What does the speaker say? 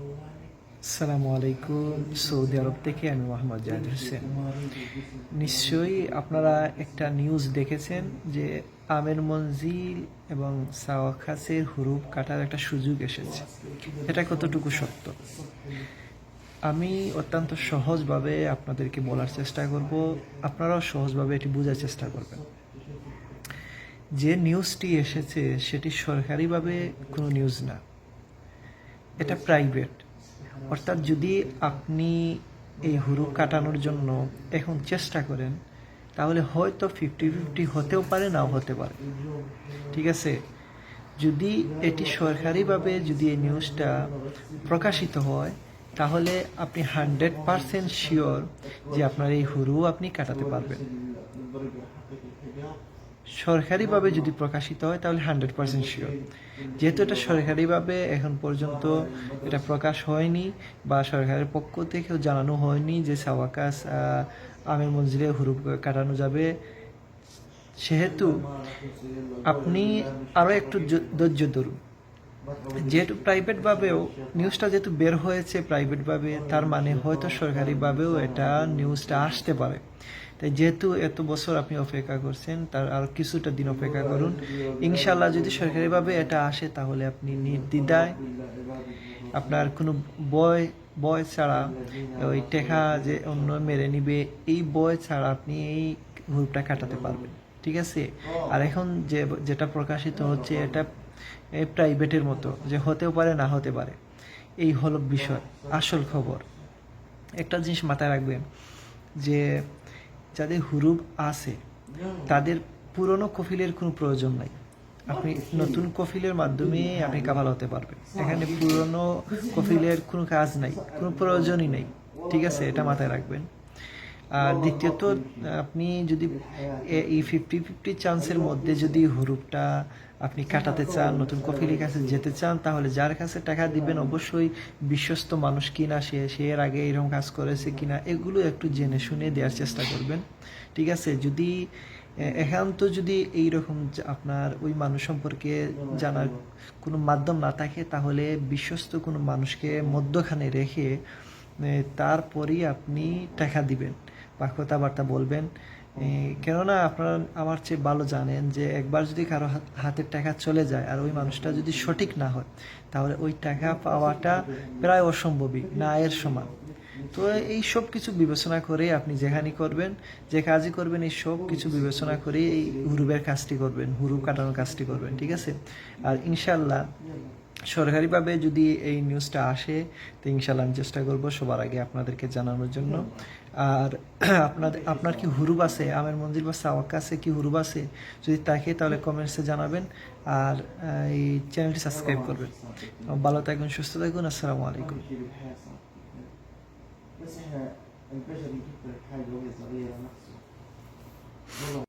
আসসালামু আলাইকুম, সৌদি আরব থেকে আমি মোহাম্মদ জাহিদ হোসেন। নিশ্চয়ই আপনারা একটা নিউজ দেখেছেন যে আমের মঞ্জিল এবং সাওয়াখাসের হুরুপ কাটার একটা সুযোগ এসেছে। এটা কতটুকু সত্য? আমি অত্যন্ত সহজভাবে আপনাদেরকে বলার চেষ্টা করব। আপনারাও সহজভাবে এটি বোঝার চেষ্টা করবেন। যে নিউজটি এসেছে, সেটি সরকারিভাবে কোনো নিউজ না। এটা প্রাইভেট অর্থাৎ যদি আপনি এই হুরু কাটানোর জন্য এখন চেষ্টা করেন, তাহলে হয়তো ফিফটি ফিফটি হতেও পারে, নাও হতে পারে। ঠিক আছে? যদি এটি সরকারিভাবে যদি এই নিউজটা প্রকাশিত হয়, তাহলে আপনি হান্ড্রেড পারসেন্ট শিওর যে আপনার এই হুরু আপনি কাটাতে পারবেন। সরকারিভাবে যদি প্রকাশিত হয়, তাহলে হান্ড্রেড পার্সেন্ট শিওর যেহেতু এটা সরকারিভাবে এখন পর্যন্ত এটা প্রকাশ হয়নি বা সরকারের পক্ষ থেকেও জানানো হয়নি যে সাওয়াকাস আমের মঞ্জিলে হুরুপ কাটানো যাবে। সেহেতু আপনি আরও একটু ধৈর্য ধরুন। যেহেতু প্রাইভেটভাবেও নিউজটা যেহেতু বের হয়েছে, প্রাইভেটভাবে, তার মানে হয়তো সরকারিভাবেও এটা নিউজটা আসতে পারে। তাই যেহেতু এত বছর আপনি অপেক্ষা করছেন, তার আর কিছুটা দিন অপেক্ষা করুন। ইনশাল্লাহ যদি সরকারিভাবে এটা আসে, তাহলে আপনি নির্দ্বিধায় আপনার কোনো বয় বয় ছাড়া ওই টেকা যে অন্য মেরে নিবে, এই বয় ছাড়া আপনি এই গ্রুপটা কাটাতে পারবেন, ঠিক আছে? আর এখন যে, যেটা প্রকাশিত হচ্ছে, এটা প্রাইভেটের মতো, যে হতেও পারে, না হতে পারে। এই হলো বিষয়, আসল খবর। একটা জিনিস মাথায় রাখবেন যে যাদের হুরুব আছে তাদের পুরনো কফিলের কোনো প্রয়োজন নাই। আপনি নতুন কফিলের মাধ্যমে আপনি কাভাল হতে পারবেন। এখানে পুরনো কফিলের কোনো কাজ নাই কোনো প্রয়োজনই নেই। ঠিক আছে এটা মাথায় রাখবেন। আর দ্বিতীয়ত, আপনি যদি এই ফিফটি ফিফটি চান্সের মধ্যে যদি হুরুপটা আপনি কাটাতে চান, নতুন কফিলের কাছে যেতে চান, তাহলে যার কাছে টাকা দিবেন, অবশ্যই বিশ্বস্ত মানুষ কিনা, সে সে এর আগে এরকম কাজ করেছে কিনা, এগুলো একটু জেনে শুনে দেওয়ার চেষ্টা করবেন। ঠিক আছে? যদি একান্ত যদি এইরকম আপনার ওই মানুষ সম্পর্কে জানার কোনো মাধ্যম না থাকে, তাহলে বিশ্বস্ত কোনো মানুষকে মধ্যখানে রেখে তারপরেই আপনি টাকা দিবেন। বা কথাবার্তা বলবেন কেননা আপনারা আমার চেয়ে ভালো জানেন যে একবার যদি কারও হাত- হাতের টাকা চলে যায় আর ওই মানুষটা যদি সঠিক না হয়, তাহলে ওই টাকা পাওয়াটা প্রায় অসম্ভবই, না এর সমান। তো এই সব কিছু বিবেচনা করে আপনি যেখানে করবেন, যে কাজই করবেন, এই সব কিছু বিবেচনা করে এই হুরুবের কাজটি করবেন হুরু কাটানোর কাজটি করবেন, ঠিক আছে? আর ইনশাল্লাহ সরকারিভাবে যদি এই নিউজটা আসে তো ইনশাল্লাহ আমি চেষ্টা করব সবার আগে আপনাদেরকে জানানোর জন্য আর আপনাদের আপনার কি হুরুব আছে আমের মন্দির বা সাওয়াক্কা আছে কি হুরুব আছে যদি থাকে তাহলে কমেন্টসে জানাবেন আর আহ, এই চ্যানেলটি সাবস্ক্রাইব করবেন ভালো থাকুন সুস্থ থাকুন আসসালামু আলাইকুম بس احنا البشري يفكر حاجه وهي صغيره نفسه